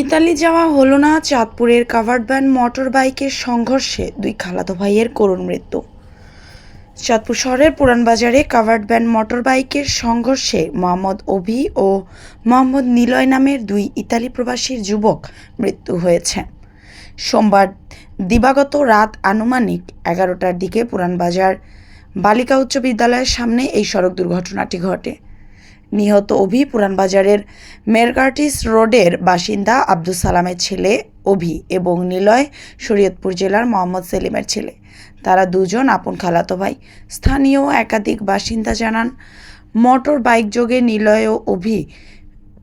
Italy যাওয়া হলো না চাঁদপুরের কাভার্ড ভ্যান মোটর বাইকের সংঘর্ষে দুই খালাতো ভাইয়ের করুণ মৃত্যু। চাঁদপুর শহরের পুরানবাজারে কাভার্ড ভ্যান মোটর বাইকের সংঘর্ষে মোহাম্মদ অভি ও মোহাম্মদ নিলয় নামের দুই ইতালি প্রবাসীর যুবক মৃত্যু হয়েছে। সোমবার দিবাগত রাত আনুমানিক এগারোটার দিকে পুরানবাজার বালিকা উচ্চ বিদ্যালয়ের সামনে এই সড়ক দুর্ঘটনাটি ঘটে। নিহত অভি পুরানবাজারের মেরকার্টিস রোডের বাসিন্দা আব্দুল সালামের ছেলে অভি এবং নিলয় শরীয়তপুর জেলার মোহাম্মদ সেলিমের ছেলে। তারা দুজন আপন খালাতো ভাই। স্থানীয় একাধিক বাসিন্দা জানান, মোটর বাইক যোগে নিলয় ও অভি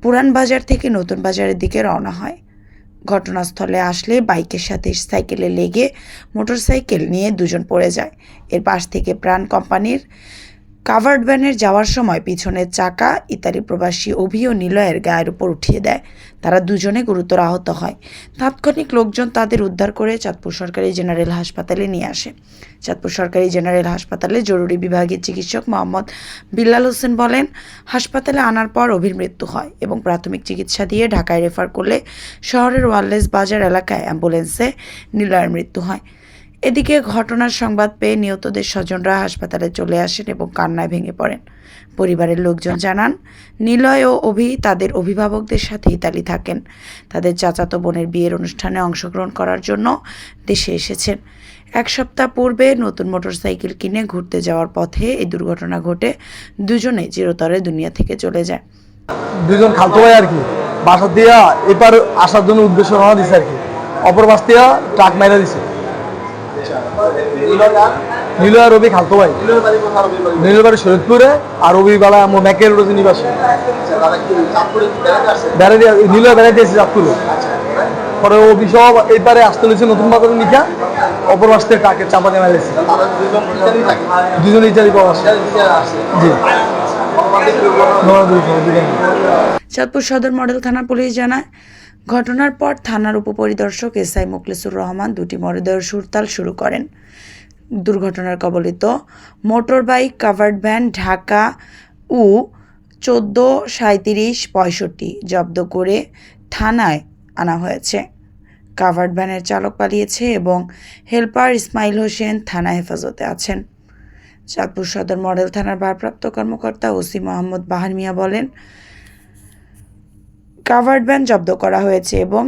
পুরান বাজার থেকে নতুন বাজারের দিকে রওনা হয়। ঘটনাস্থলে আসলে বাইকের সাথে সাইকেলে লেগে মোটরসাইকেল নিয়ে দুজন পড়ে যায়। এর পাশ থেকে প্রাণ কোম্পানির কাভার্ড ভ্যানের যাওয়ার সময় পিছনের চাকা ইতালি প্রবাসী অভি ও নিলয়ের গায়ের উপর উঠিয়ে দেয়। তারা দুজনে গুরুতর আহত হয়। তাৎক্ষণিক লোকজন তাদের উদ্ধার করে চাঁদপুর সরকারি জেনারেল হাসপাতালে নিয়ে আসে। চাঁদপুর সরকারি জেনারেল হাসপাতালে জরুরি বিভাগের চিকিৎসক মোহাম্মদ বিল্লাল হোসেন বলেন, হাসপাতালে আনার পর অভির মৃত্যু হয় এবং প্রাথমিক চিকিৎসা দিয়ে ঢাকায় রেফার করলে শহরের ওয়ারলেস বাজার এলাকায় অ্যাম্বুলেন্সে নিলয়ের মৃত্যু হয়। এদিকে ঘটনার সংবাদ পেয়ে নিহতদের স্বজনরা হাসপাতালে চলে আসেন এবং কান্নায় ভেঙে পড়েন। পরিবারের লোকজন জানান, নিলয় ও অভি তাদের অভিভাবকদের সাথে ইতালি থাকেন। তাদের চাচাতো বোনের বিয়ের অনুষ্ঠানে অংশগ্রহণ করার জন্য দেশে এসেছেন। এক সপ্তাহ পূর্বে নতুন মোটরসাইকেল কিনে ঘুরতে যাওয়ার পথে এই দুর্ঘটনা ঘটে দুজনে চিরতরে দুনিয়া থেকে চলে যায়। দুজন খালতো ভাই আর কি, বাসা দিয়া এবার আসার জন্য উদ্দেশ্য রওনা দিছে আর কি। অপর বাস দিয়া ট্রাক মাইরা দিছে। নীল আর রবি খালতো ভাই নীল বাড়ি শরীদপুরে আর রবি বেলা আমার ম্যাকের রোজ নিবাসী। বেড়াতে নীল বেড়াতে চাঁদপুরে। পরে ও সব এইবারে আসতে লইছে নতুন বাজারে নিখা অপর বাস থেকে চাপা দিয়ে দুজন ইত্যাদি পাওয়া জি। চাঁদপুর সদর মডেল থানা পুলিশ জানায়, ঘটনার পর থানার উপপরিদর্শক এসআই মুখলেসুর রহমান দুটি মরদেহ সুরতাল শুরু করেন। দুর্ঘটনার কবলিত motor bike covered van, Dhaka উ চোদ্দ সাঁত্রিশ পঁয়ষট্টি জব্দ করে থানায় আনা হয়েছে। কাভার্ড ভ্যানের চালক পালিয়েছে এবং হেল্পার ইসমাইল হোসেন থানা হেফাজতে আছেন। চাঁদপুর সদর মডেল থানার ভারপ্রাপ্ত কর্মকর্তা ওসি মোহাম্মদ বাহার মিয়া বলেন, কাভার্ড ভ্যান জব্দ করা হয়েছে এবং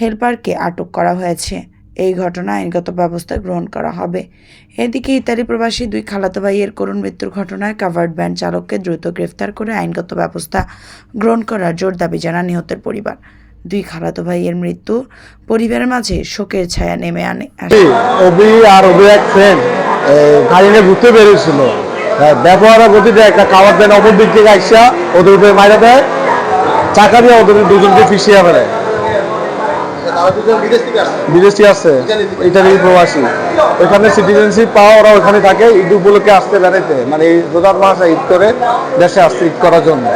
হেলপারকে আটক করা হয়েছে। এই ঘটনা আইনগত ব্যবস্থা গ্রহণ করা হবে। এদিকে ইতালি প্রবাসী দুই খালাতো ভাইয়ের করুণ মৃত্যুর ঘটনায় কাভার্ড ভ্যান চালককে দ্রুত গ্রেফতার করে আইনগত ব্যবস্থা গ্রহণ করার জোর দাবি জানান নিহতের পরিবার। দুই খালাতো ভাইয়ের মৃত্যু পরিবারের মাঝে শোকের ছায়া নেমে আনে। আর গাড়ি নিয়ে ঘুরতে বেরিয়েছিল। ব্যবহার গতিতে একটা খাবার দেন অপর দিক থেকে আইসা ওদের উপরে মাইরা দেয়। চাকা দিয়ে ওদের দুজনকে ফিসিয়ে ফেলে। বিদেশি আছে ইটালি প্রবাসী। ওইখানে সিটিজেনশিপ পাওয়া ওরা ওখানে থাকে, ঈদ উপলক্ষে আসতে বেড়াইতে। মানে রোজার মাস ঈদ করে দেশে আসতে ঈদ করার জন্য।